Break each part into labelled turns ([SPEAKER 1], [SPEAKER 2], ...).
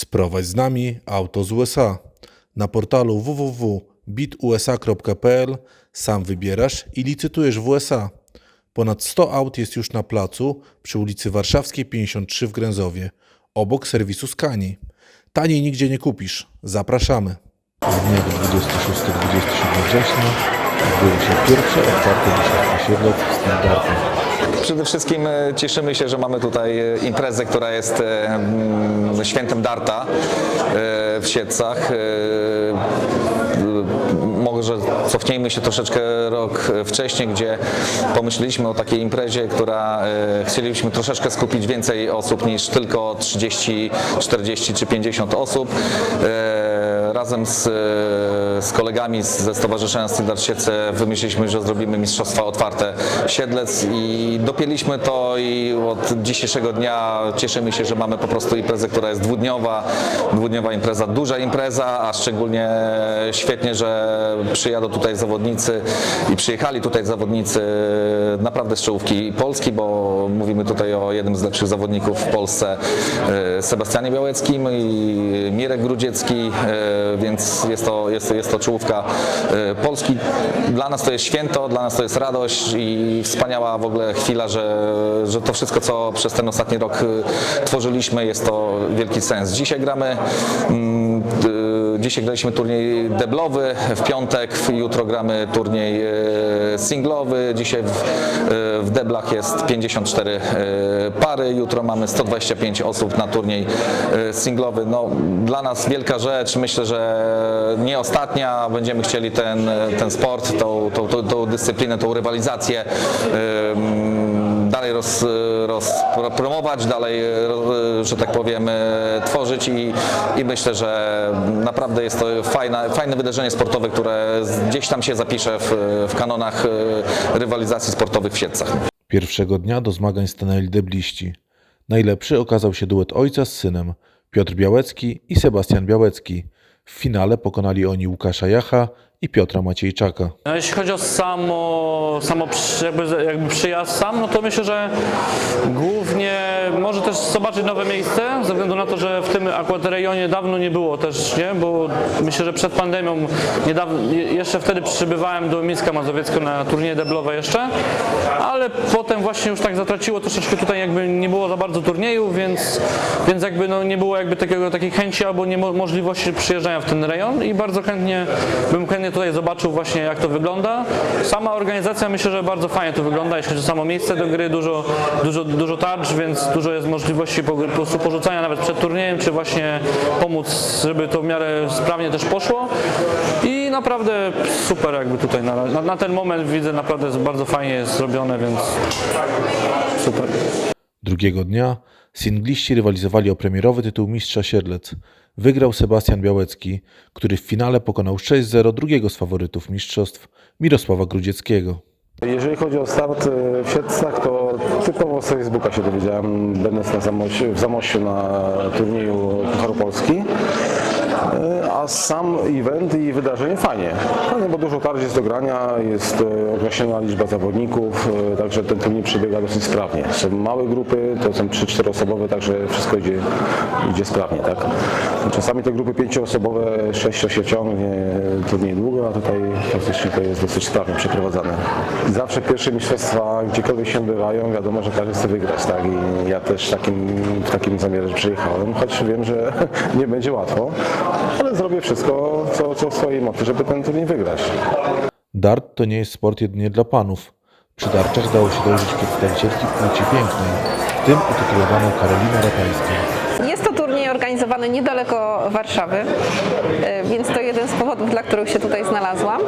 [SPEAKER 1] Sprowadź z nami auto z USA. Na portalu www.bitusa.pl sam wybierasz i licytujesz w USA. Ponad 100 aut jest już na placu przy ulicy Warszawskiej 53 w Gręzowie, obok serwisu Skani. Taniej nigdzie nie kupisz. Zapraszamy. W dniach 26-27 września odbyło się pierwsze otwarte mistrzostwa Siedlec w standardzie.
[SPEAKER 2] Przede wszystkim e, cieszymy się, że mamy tutaj e, imprezę, która jest e, mm, świętem darta w Siedcach. Może cofnijmy się troszeczkę rok wcześniej, gdzie pomyśleliśmy o takiej imprezie, która chcielibyśmy troszeczkę skupić więcej osób niż tylko 30, 40 czy 50 osób. E, Razem z, e, z kolegami ze Stowarzyszenia Standard Siedlce wymyśliliśmy, że zrobimy mistrzostwa otwarte Siedlec i dopięliśmy to i od dzisiejszego dnia cieszymy się, że mamy po prostu imprezę, która jest dwudniowa, dwudniowa impreza, duża impreza, a szczególnie świetnie, że przyjadą tutaj zawodnicy i przyjechali tutaj zawodnicy naprawdę z czołówki Polski, bo mówimy tutaj o jednym z lepszych zawodników w Polsce, e, Sebastianie Białeckim i Mirek Grudziecki, e, więc jest to, jest, jest to czołówka e, Polski. Dla nas to jest święto, dla nas to jest radość i wspaniała w ogóle chwila, że, że to wszystko, co przez ten ostatni rok e, tworzyliśmy, jest to wielki sens. Dzisiaj gramy mm, d- Dzisiaj graliśmy turniej deblowy, w piątek, jutro gramy turniej e, singlowy. Dzisiaj w, e, w deblach jest 54 e, pary, jutro mamy 125 osób na turniej singlowy. No, dla nas wielka rzecz, myślę, że nie ostatnia. Będziemy chcieli ten, ten sport, tą, tą, tą, tą dyscyplinę, tą rywalizację dalej roz, roz, dalej, ro- że tak powiem, e, tworzyć i, i myślę, że naprawdę jest to fajna, fajne wydarzenie sportowe, które gdzieś tam się zapisze w, w kanonach e, rywalizacji sportowych w Siedcach.
[SPEAKER 1] Pierwszego dnia do zmagań stanęli debliści. Najlepszy okazał się duet ojca z synem, Piotr Białecki i Sebastian Białecki. W finale pokonali oni Łukasza Jacha i Piotra Maciejczaka.
[SPEAKER 3] No, jeśli chodzi o samo, samo jakby, jakby przyjazd sam, no to myślę, że może też zobaczyć nowe miejsce, ze względu na to, że w tym akurat rejonie dawno nie było też, nie? bo myślę, że przed pandemią niedawno, je- jeszcze wtedy przybywałem do Mińska Mazowieckiego na turnieje deblowe jeszcze, ale potem właśnie już tak zatraciło troszeczkę tutaj jakby nie było za bardzo turniejów, więc, więc jakby no nie było jakby takiego, takiej chęci albo nie mo- możliwości przyjeżdżania w ten rejon i bardzo chętnie bym chętnie tutaj zobaczył właśnie jak to wygląda. Sama organizacja myślę, że bardzo fajnie to wygląda, jeśli chodzi o samo miejsce do gry, dużo, dużo, dużo tarcz, więc dużo jest możliwości po, po prostu porzucania nawet przed turniejem, czy właśnie pomóc, żeby to w miarę sprawnie też poszło i naprawdę super jakby tutaj na, na, na ten moment widzę naprawdę jest bardzo fajnie jest zrobione, więc super.
[SPEAKER 1] Drugiego dnia singliści rywalizowali o premierowy tytuł mistrza Siedlec. Wygrał Sebastian Białecki, który w finale pokonał 6-0 drugiego z faworytów mistrzostw Mirosława Grudzieckiego.
[SPEAKER 4] Jeżeli chodzi o start e, w Siedlcach, to typowo z Facebooka się dowiedziałem, będąc na Zamoś, w Zamościu na turnieju Pucharu Polski. E, A sam event i wydarzenie fajnie. Fajnie, bo dużo tarć jest do grania, jest e, określona liczba zawodników, e, także ten turniej przebiega dosyć sprawnie. Są małe grupy, to są 3-4 osobowe, także wszystko idzie, idzie sprawnie. Tak? Czasami te grupy 5-osobowe, 6 się ciągnie turniej długo, a tutaj faktycznie to jest dosyć sprawnie przeprowadzane. Zawsze pierwsze mistrzostwa, gdziekolwiek się odbywają, wiadomo, że każdy chce wygrać, tak? I ja też takim, w takim zamiarze przyjechałem, choć wiem, że nie będzie łatwo, ale zrobię wszystko, co, co w swojej mocy, żeby ten turniej wygrać.
[SPEAKER 1] Dart to nie jest sport jedynie dla panów. Przy darczach dało się dojrzeć przedstawicielki płci pięknej, w tym utytułowaną Karoliną Ratańską.
[SPEAKER 5] Jest to turniej organizowany niedaleko Warszawy, e, więc to jeden z powodów, dla których się tutaj znalazłam,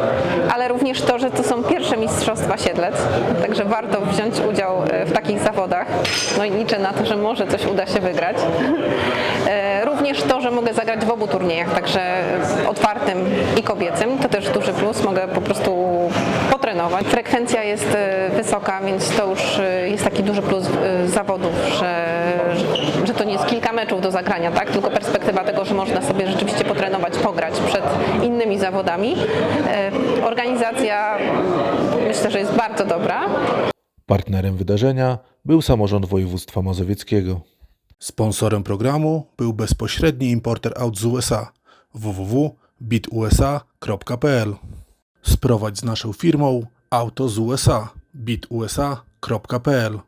[SPEAKER 5] ale również to, że to są pierwsze Mistrzostwa Siedlec, także warto wziąć udział e, w takich zawodach. No i liczę na to, że może coś uda się wygrać. E, Również to, że mogę zagrać w obu turniejach, także otwartym i kobiecym, to też duży plus, mogę po prostu potrenować. Frekwencja jest e, wysoka, więc to już e, jest taki duży plus e, zawodów, że, że to nie jest kilka meczów do zagrania, tak? tylko perspektywa tego, że można sobie rzeczywiście potrenować, pograć przed innymi zawodami. Organizacja myślę, że jest bardzo dobra.
[SPEAKER 1] Partnerem wydarzenia był samorząd województwa mazowieckiego. Sponsorem programu był bezpośredni importer aut z USA www.bitusa.pl Sprowadź z naszą firmą auto z USA bitusa.pl